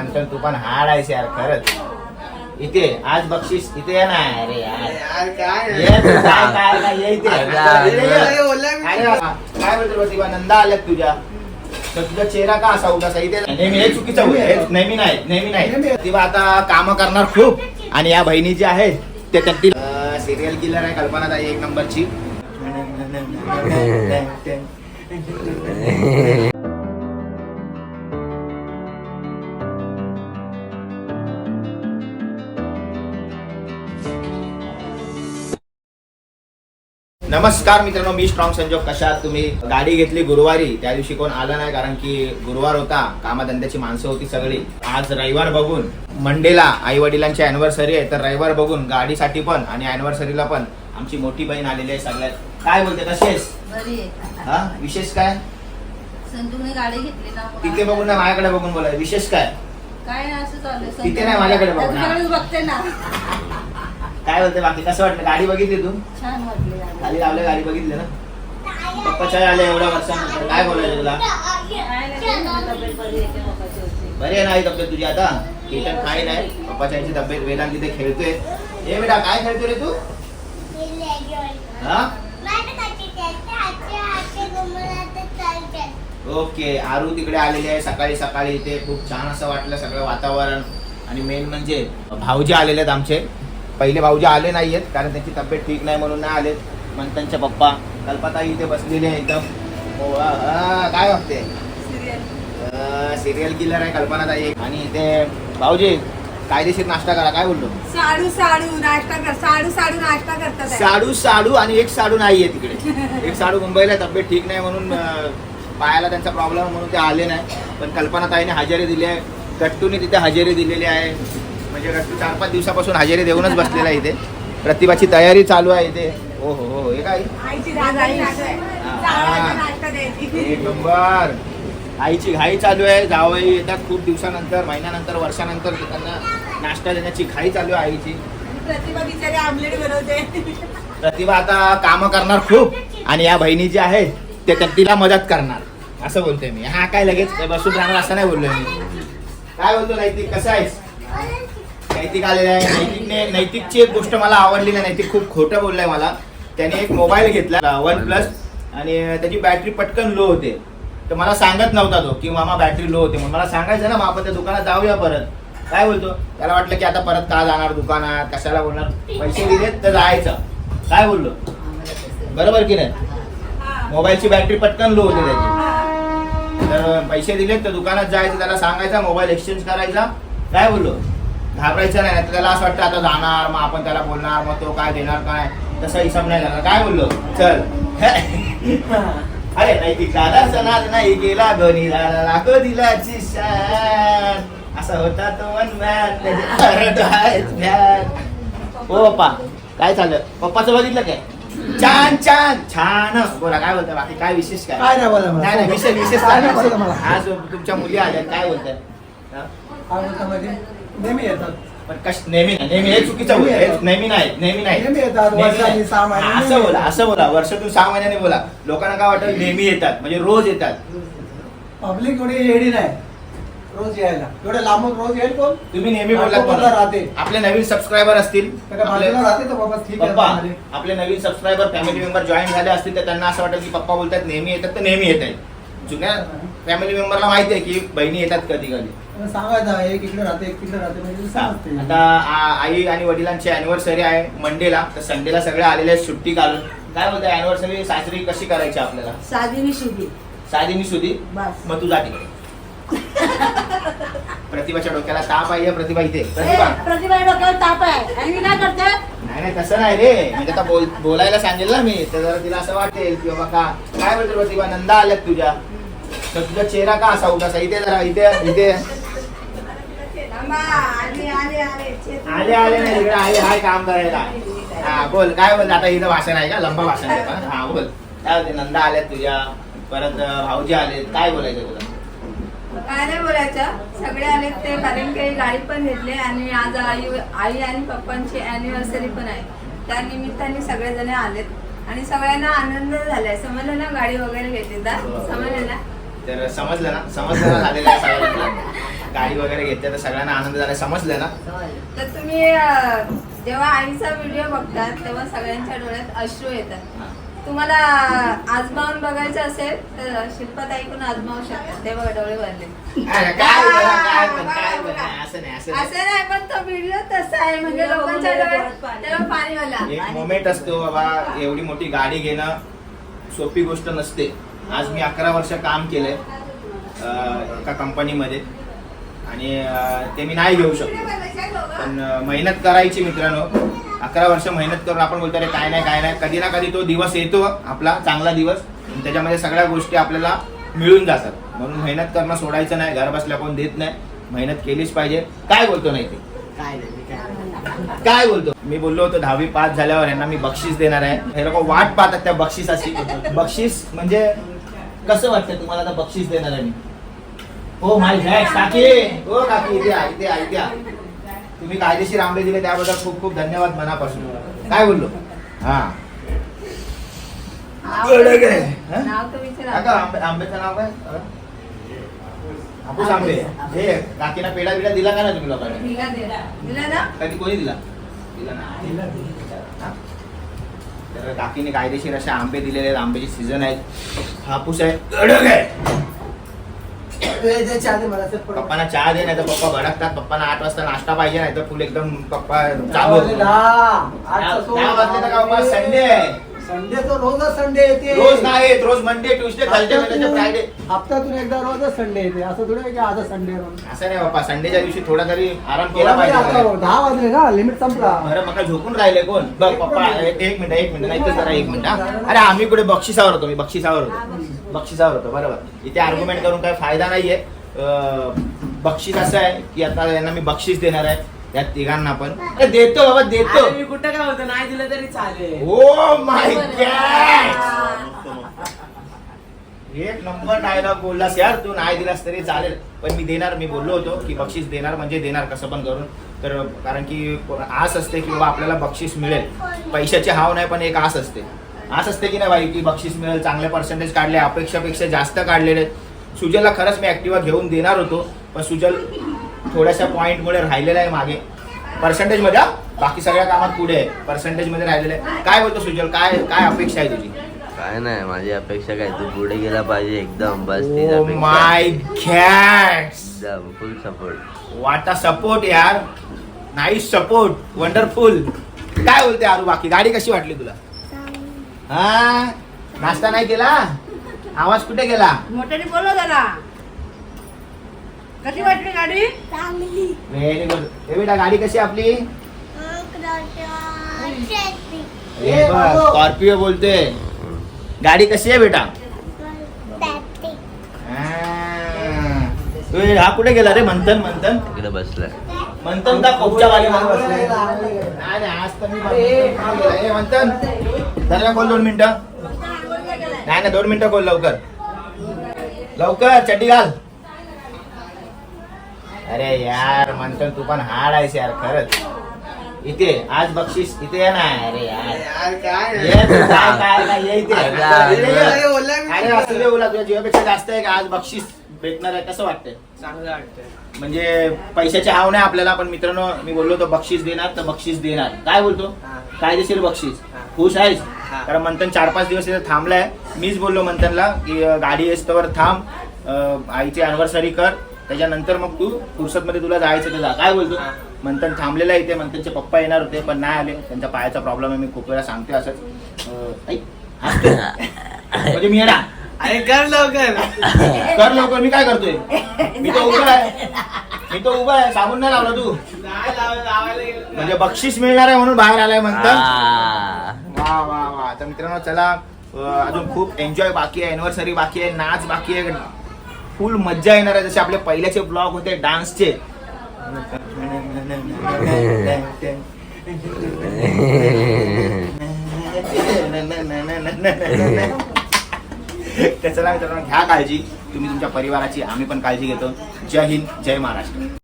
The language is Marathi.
मंथन तू पण हाड आहेस यार खरंच. इथे आज बक्षीस इथे ये ना अरे यार यार काय ये तू, काय काय काय ये इथे. अरे, ये, ये. अरे, ओला मी- अरे, काय बोलतो प्रतिभा नंदा आल्यात तुझ्या? तर तुझा चेहरा का असा उदास आहे? इथे नेहमी हे चुकीचं होतं हे नेहमी नाही नेहमी नाही. प्रतिभा आता काम करणार खूप. आणि या बहिणी जी आहे ते त्यांची सिरियल किलर आहे कल्पना ताई एक नंबरची. नमस्कार मित्रांनो मी स्ट्रॉंग संजोग. कशा तुम्ही गाडी घेतली गुरुवारी. त्या दिवशी कोण आलं नाही कारण की गुरुवार होता. कामाधंद्याची माणसं होती सगळी. आज रविवार बघून मंडेला आई वडिलांची अॅनिव्हर्सरी आहे. तर रविवार बघून गाडीसाठी पण आणि अॅनिव्हर्सरीला पण आमची मोठी बहीण आलेली आहे सगळ्यात. काय बोलते कशी आहेस? बरी आहे. हा? विशेष काय? गाडी घेतली ना तिथे बघून ना माझ्याकडे बघून बोलाय विशेष काय? काय असं तिथे नाही, माझ्याकडे बघ ना. तुझ्याकडेच बघते ना. काय बोलते बाकी? कसं वाटलं? गाडी बघितली तू? छान वाटली. खाली लावल्या गाडी बघितली ना? पप्पाच्या आल्या एवढ्या वर्षानंतर. काय बोलायचं तुला? बरी आहे, आई तब्येत तुझी आता? केतन काय नाही पप्पाच्या तब्येत वेदांत तिथे खेळतोय. ए बेटा काय खेळतोय रे तू? हा? ओके आरू तिकडे आलेली आहे. सकाळी सकाळी इथे खूप छान असं वाटलं सगळं वातावरण. आणि मेन म्हणजे भाऊजी आलेले आहेत आमचे. पहिले भाऊजी आले नाही आहेत कारण त्यांची तब्येत ठीक नाही म्हणून नाही आलेत. मंथनचे पप्पा कल्पताई इथे बसलेले आहे एकदम. हो, काय वाटते सिरियल किलर आहे कल्पना ताई आणि इथे भाऊजी कायदेशीर नाश्ता करा काय बोललो साडू साडू नाश्ता कर साडू साडू नाश्ता करतात. साडू साडू आणि एक साडू नाहीये तिकडे. एक साडू मुंबईला तब्येत ठीक नाही म्हणून पायाला त्यांचा प्रॉब्लेम म्हणून ते आले नाही. पण कल्पना ताईने हजेरी दिली आहे. गट्टूने तिथे हजेरी दिलेली आहे. म्हणजे गट्टू चार पाच दिवसापासून हजेरी देऊनच बसलेला आहे इथे. प्रतिभाची तयारी चालू आहे इथे. हो हो हो हे काय? आईची एक नंबर. घाई चालू आहे. जावई येतात खूप दिवसानंतर महिन्यानंतर वर्षानंतर त्यांना नाश्ता देण्याची घाई चालू आहे आईची. प्रतिभा बिचारी आमलेट बनवते. प्रतिभा आता काम करणार खूप. आणि या बहिणी जी आहे ते त्या- तिला मदत करणार. असं बोलतोय मी. हा काय लगेच? बसून राहणार असं नाही बोललोय मी. काय बोलतो नैतिक कसं आहेस? नैतिक आलेला आहे. नैतिकने नैतिकची एक गोष्ट मला आवडली नाही नैतिक खूप खोटं बोललाय मला. त्याने एक मोबाईल घेतला वन प्लस आणि त्याची बॅटरी पटकन लो होते. तर मला सांगत नव्हता तो की मामा बॅटरी लो होते. म्हणून मला सांगायचं ना मग आपण त्या दुकानात जाऊया परत. काय बोलतो? त्याला वाटलं की आता परत का जाणार दुकानात कशाला बोलणार? पैसे दिलेत तर जायचं. काय बोललो? बरोबर की नाही? मोबाईलची बॅटरी पटकन लो होते त्याची. तर पैसे दिलेत तर दुकानात जायचं त्याला सांगायचा मोबाईल एक्सचेंज करायचा. काय बोललो? घाबरायचं नाही तर त्याला असं वाटतं आता जाणार मग आपण त्याला बोलणार मग तो काय देणार काय? तसा हिसाब नाही करणार काय बोललो? चल. अरे नाही ती दादा सणात नाही गेला गणी झाला लाखो दिलाची शान असा होता तो आहेत ज्ञान. हो पप्पा काय चाललं? पप्पाचं बघितलं काय? छान छान. छान. बोला काय बोलताय बाकी काय विशेष काय? काय नाही बोला मला. नाही नाही विशेष विशेष काय काय नाही बोला मला. आज तुमच्या मुली आल्या काय बोलताय? हा? काय बोलता नेहमी येतात. पण कश नेहमी नाही नेहमी हे चुकीचं बोल. हे नेहमी नाही नेहमी नाही. नेहमी येतात, नेहमी वर्षातून नाही. सहा महिने हा, नेहमी असं बोला. असं वर्षातून सहा महिन्याने बोला. लोकांना काय वाटतं? नेहमी येतात. म्हणजे रोज येतात. पब्लिक एवढी येडी नाही. रोज यायला. एवढे लांबून रोज येईल कोण? तुम्ही नेहमी बोललात मला. राहते. आपले नवीन सबस्क्रायबर असतील. त्याच्या आपले- बाजूला राहते तर बाबा ठीक आहे पप्पा चालेल. आपले नवीन सबस्क्रायबर फॅमिली मेंबर जॉईन झाले असतील तर त्यांना असं वाटेल की पप्पा बोलतात नेहमी येतात तर नेहमी येत आहेत. जुन्या फॅमिली मेंबरला माहिती आहे की बहिणी येतात कधी कधी सांगायचं एक इकडे राहते एक तिकडे राहते म्हणजे. आता आ- आई आणि वडिलांची अॅनिव्हर्सरी आहे मंडेला तर संडेला सगळे आलेले आहेत सुट्टी काढून काय बोलते अॅनिव्हर्सरी साजरी कशी करायची आपल्याला? साधी मी शुभी साधी. मी सुधी? बस. मग तू जा तिकडे. प्रतिभाच्या डोक्याला ताप आहे प्रतिभा इथे. प्रतिभा. प्रतिभा डोक्यावर ताप आहे. आणि मी काय करते नाही नाही तसं नाही रे. म्हणजे आता बोल बोलायला सांगेल ना मी. तर जरा तिला असं वाटेल की बाबा का काय बोलतो प्रतिभा? नंदा आल्यात तुझ्या. तर तुझा चेहरा का असा उदास आहे? इथे जरा इथे इथे. आले आले आले. चेतन. आले आले नाही इकडे आले हाय काम करायला. हा बोल काय बोल आता इथं भाषण आहे का? लंबा भाषण आहे का? हा बोल. काय बोलते नंदा आल्यात तुझ्या. परत भाऊजी आले काय बोलायचं तुला? काय नाही बोलायचं. सगळे आले ते कारण की गाडी पण घेतली आणि आज आई आई आणि पप्पांची अॅनिव्हर्सरी पण आहे. त्या निमित्ताने सगळेजण आलेत. आणि सगळ्यांना आनंद झालाय. समजलं ना गाडी वगैरे घेतली तर? समजलं ना? तर समजलं ना? समजलं ना झालेलं आहे सगळ्यांना. गाडी वगैरे घेतल्या तर सगळ्यांना आनंद झाला समजलं ना? तर तुम्ही अं, जेव्हा आईचा व्हिडिओ बघतात तेव्हा सगळ्यांच्या डोळ्यात अश्रू येतात. तुम्हाला आजमावून बघायचं असेल तर शिल्पात ऐकून आजमावू शकतात ते बघा डोळे भरले. अरे काय बोला, काय पण, बघा, काय बघा. बोला, असं नाही असं नाही. असं नाही. पण तो व्हिडिओ तसा आहे. म्हणजे लोकांच्या डोळ्यात तेव्हा पाणी आला. एक मोमेंट असतो बाबा एवढी मोठी गाडी घेणं सोपी गोष्ट नसते. आज मी अकरा वर्ष काम केलंय अं, एका कंपनीमध्ये आणि ते मी नाही घेऊ शकतो पण मेहनत करायची मित्रांनो. अकरा वर्ष मेहनत करून आपण बोलतो अरे काय नाही काय नाही. कधी ना कधी तो दिवस येतो आपला चांगला दिवस. आणि त्याच्यामध्ये सगळ्या गोष्टी आपल्याला मिळून जातात. म्हणून मेहनत करणं सोडायचं नाही घर बसल्या कोण देत नाही. मेहनत केलीच पाहिजे. काय बोलतो नाही ते. काय बोलतो? मी बोललो होतो दहावी पास झाल्यावर यांना मी बक्षीस देणार आहे. हे लोक वाट पाहतात त्या बक्षिसाची बक्षीस म्हणजे कसं वाटतं तुम्हाला आता बक्षीस देणार आहे मी? हो माय बॅग काकी. हो काकी इथे या, इथे या, इथे. तुम्ही कायदेशीर आंबे दिले त्याबद्दल खूप खूप धन्यवाद मनापासून. काय बोललो? हा. आहे. हं? आंब्याचं नाव काय? हापूस आंबे. हे काकीना पेढा बिडा दिला का ना तुम्ही लोकांनी? दिला दिला. दिला ना? कधी कोणी दिला? दिला ना? तर काकीने कायदेशीर असे आंबे दिलेले आहेत आंब्याचे सीझन आहेत हापूस आहे. कडक आहे ए, जे चहा दे मला ते पडू. पप्पांना चहा दे नाही तर पप्पा भडकतात. पप्पांना आठ वाजता नाश्ता पाहिजे नाही तर फुल एकदम पप्पा चालू. संडे आहे. संडे तो रोजच संडे येते. रोज नाही रोज Monday Tuesday Thursday Wednesday Friday हप्त्यातून एकदा रोजच संडे येते. असं थोडं आहे की आज संडे असं नाही बाप्पा संडेच्या दिवशी थोडा तरी आराम केला पाहिजे. दहा वाजले ना लिमिट संपला. अरे मका झोपून राहिले कोण? बघ पप्पा एक मिनिट एक मिनिट नाही तर जरा एक मिनिट हा. अरे आम्ही कुठे बक्षिसावर होतो मी बक्षिसावर होतो. बक्षिसावर होतो बरोबर. इथे आर्ग्युमेंट करून काही फायदा नाहीये. अं, बक्षीस असं आहे की आता यांना मी बक्षीस देणार आहे. या तिघांना पण. अरे देतो बाबा देतो. अरे मी कुठं काय होतं नाही दिलं तरी चालेल. ओ माय एक नंबर डायलॉग बोललास यार तू नाही दिलास तरी चालेल. पण मी देणार मी बोललो होतो की बक्षीस देणार म्हणजे देणार कसं पण करून. तर कारण की आस असते की बाबा आपल्याला बक्षीस मिळेल. पैशाची हाव नाही पण एक आस असते. आस असते की नाही बाई की बक्षीस मिळेल चांगले पर्सेंटेज काढले अपेक्षापेक्षा जास्त काढलेले. सुजलला खरंच मी ऍक्टिवा घेऊन देणार होतो पण सुजल थोड्याशा पॉईंटमुळे राहिलेला आहे मागे. पर्सेंटेजमध्ये. बाकी सगळ्या कामात पुढे आहे. पर्सेंटेजमध्ये राहिलेलं आहे. काय बोलतो सुजल? काय काय अपेक्षा आहे तुझी? काय नाही माझी अपेक्षा काय? तू पुढे गेला पाहिजे एकदम. बस तीच ओ अपेक्षा. माय गॅस एकदम फुल सपोर्ट वाटा सपोर्ट यार. नाईस सपोर्ट वंडरफुल काय बोलते आरू बाकी? गाडी कशी वाटली तुला? हा? नाश्ता नाही केला? आवाज कुठे गेला? मोठ्याने बोलव जरा. कशी वाटली गाडी? व्हेरी गुड हे बेटा गाडी कशी आहे आपली. स्कॉर्पिओ बोलते गाडी कशी आहे बेटा? हा. हा कुठे गेला रे? मंथन मंथन? तिकडे बसलाय. मंथन का कोपच्या वालीमध्ये बसले नाही नाही आज तर मी मंथन- मंथन जरा खोल दोन मिनिटं. नाही नाही दोन मिनिटं खोल लवकर. लवकर चड्डी घाल. अरे यार मंथन तू पण हाड आहेस यार खरंच. इथे आज बक्षीस इथे ये ना. अरे यार. ये तू, काय काय काय ये इथे. अरे, इथे ये. अरे, अरे असू दे बोला तुझ्या जीवापेक्षा जास्त आहे का? आज बक्षीस भेटणार आहे कसं वाटतंय? चांगलं वाटतंय. म्हणजे पैशाची हाव नाही आपल्याला पण मित्रांनो मी बोललो तो बक्षीस देणार तर बक्षीस देणार. काय बोलतो? हा. कायदेशीर बक्षीस. हा. खुश आहेस? हा. कारण मंथन चार पाच दिवस इथे थांबलाय. मीच बोललो मंथनला की अं, गाडी येस्तवर थांब. अं, आईची अनिव्हर्सरी कर. त्याच्यानंतर मग तू फुर्सत मध्ये तुला जायचं तर जा. काय बोलतो. मंथन थांबलेला आहे इथे मंथनचे पप्पा येणार होते पण नाही आले. त्यांच्या पायाचा प्रॉब्लेम आहे मी खूप वेळा सांगते असंच. म्हणजे मी येणार. अरे कर लवकर. कर लवकर मी काय करतोय? मी तो उभा आहे. मी तो उभा आहे. सांगून नाही लावला तू. म्हणजे बक्षीस मिळणार आहे म्हणून बाहेर आलाय म्हणतात. आ. वा वा वा. तर मित्रांनो चला अजून खूप एन्जॉय बाकी आहे. अॅनिव्हर्सरी बाकी आहे. नाच बाकी आहे. फुल मज्जा येणार आहे. जसे आपले पहिल्याचे ब्लॉग होते डान्सचे त्याच्याला चला मित्रांनो घ्या काळजी. तुम्ही तुमच्या परिवाराची आम्ही पण काळजी घेतो. जय हिंद जय महाराष्ट्र.